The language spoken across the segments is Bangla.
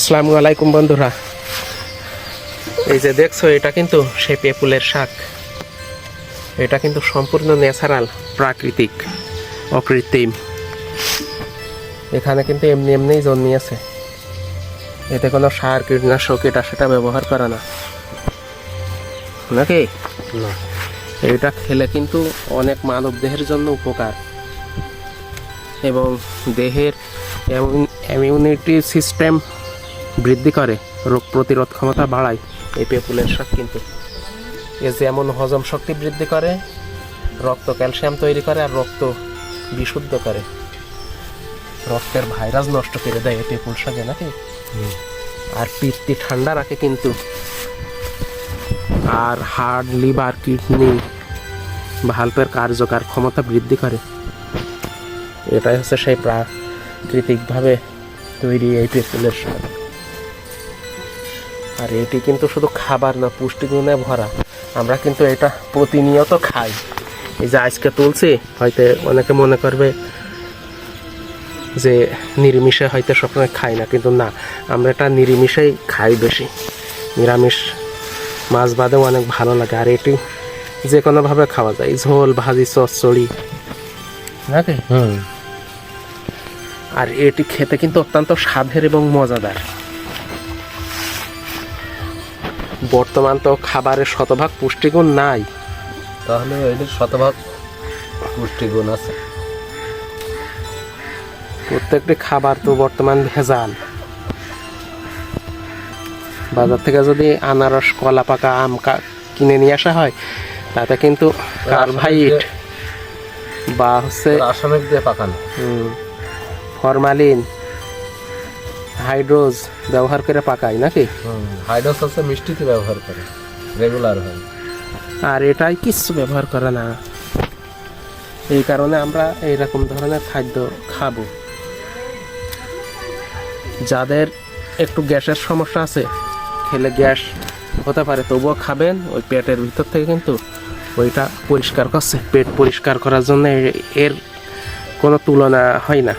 আসসালামু আলাইকুম বন্ধুরা। এই যে দেখছ এটা কিন্তু সেই পেপুলের শাক। এটা কিন্তু সম্পূর্ণ ন্যাচারাল প্রাকৃতিক অকৃত্রিম। এখানে কিন্তু এমনি এমনিই জন্মিয়েছে এতে কোনো সার কীটনাশক এটা সেটা ব্যবহার করে না। নাকি? না। এটা খেলে কিন্তু অনেক মানব দেহের জন্য উপকার। এবং দেহের ইমিউনিটি সিস্টেম বৃদ্ধি করে রোগ প্রতিরোধ ক্ষমতা বাড়ায়। এই পেপুলের শাক কিন্তু। এ যেমন হজম শক্তি বৃদ্ধি করে রক্ত ক্যালসিয়াম তৈরি করে আর রক্ত বিশুদ্ধ করে। রক্তের ভাইরাস নষ্ট করে দেয় এই পেপুল শাকে নাকি? আর পিত্তি ঠান্ডা রাখে কিন্তু। আর হার্ট লিভার কিডনি ভাল্পের কার্যকার ক্ষমতা বৃদ্ধি করে। এটাই হচ্ছে সেই প্রাকৃতিকভাবে তৈরি এই পেঁপুলের শাক আর এটি কিন্তু শুধু খাবার না পুষ্টিগুণে ভরা। আমরা কিন্তু এটা প্রতিনিয়ত খাই। এই যে আজকে তুলছি হয়তো অনেকে মনে করবে যে নিরামিষে হয়তো সবসময় খাই না কিন্তু না আমরা এটা নিরামিষেই খাই বেশি। নিরামিষ মাছ বাদেও অনেক ভালো লাগে আর এটি যে কোনোভাবে খাওয়া যায়। ঝোল ভাজি চচ্চড়ি নাকি? হুম। আর এটি খেতে কিন্তু অত্যন্ত স্বাদের এবং মজাদার। বর্তমান তো খাবারের শতভাগ পুষ্টিগুণ নাই। তাহলে এদের শতভাগ পুষ্টিগুণ আছে। প্রত্যেকটি খাবার তো বর্তমান ভেজাল। বাজার থেকে যদি আনারস কলা পাকা আম কিনে নিয়ে আসা হয় তাতে কিন্তু কার্বাইড বা হচ্ছে রাসায়নিক দিয়ে পাকানো। ফরমালিন হাইড্রোজ ব্যবহার করে পাকাই নাকি? হাইড্রোস আছে মিষ্টিতে ব্যবহার করে রেগুলার হয়। আর এটাই কিচ্ছু ব্যবহার করে না। এই কারণে আমরা এইরকম ধরনের খাদ্য খাব। যাদের একটু গ্যাসের সমস্যা আছে খেলে গ্যাস হতে পারে তবুও খাবেন ওই পেটের ভিতর থেকে কিন্তু ওইটা পরিষ্কার করছে। পেট পরিষ্কার করার জন্য এর কোনো তুলনা হয় না।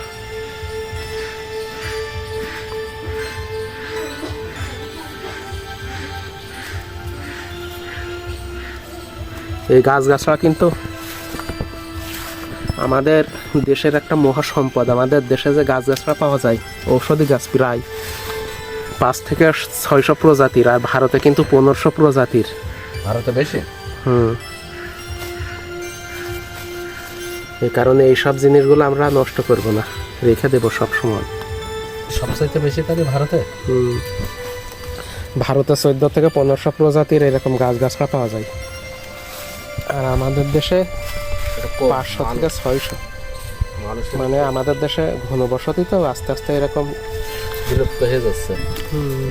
এই গাছগাছড়া কিন্তু আমাদের দেশের একটা মহা সম্পদ আমাদের দেশে যে গাছগাছড়া পাওয়া যায় ঔষধি গাছ প্রায় পাঁচ থেকে ছয়শো প্রজাতির আর ভারতে কিন্তু পনেরোশো প্রজাতির। ভারতে বেশি? হুম। এই কারণে এইসব জিনিসগুলো আমরা নষ্ট করব না রেখে দেবো সব সময় সবচাইতে বেশি তাহলে ভারতে? হুম। ভারতে চোদ্দ থেকে পনেরোশো প্রজাতির এরকম গাছগাছড়া পাওয়া যায়। আর আমাদের দেশে পাঁচশো থেকে ছয়শো। মানে আমাদের দেশে ঘনবসতি তো আস্তে আস্তে এরকম বিলুপ্ত হয়ে যাচ্ছে। হুম,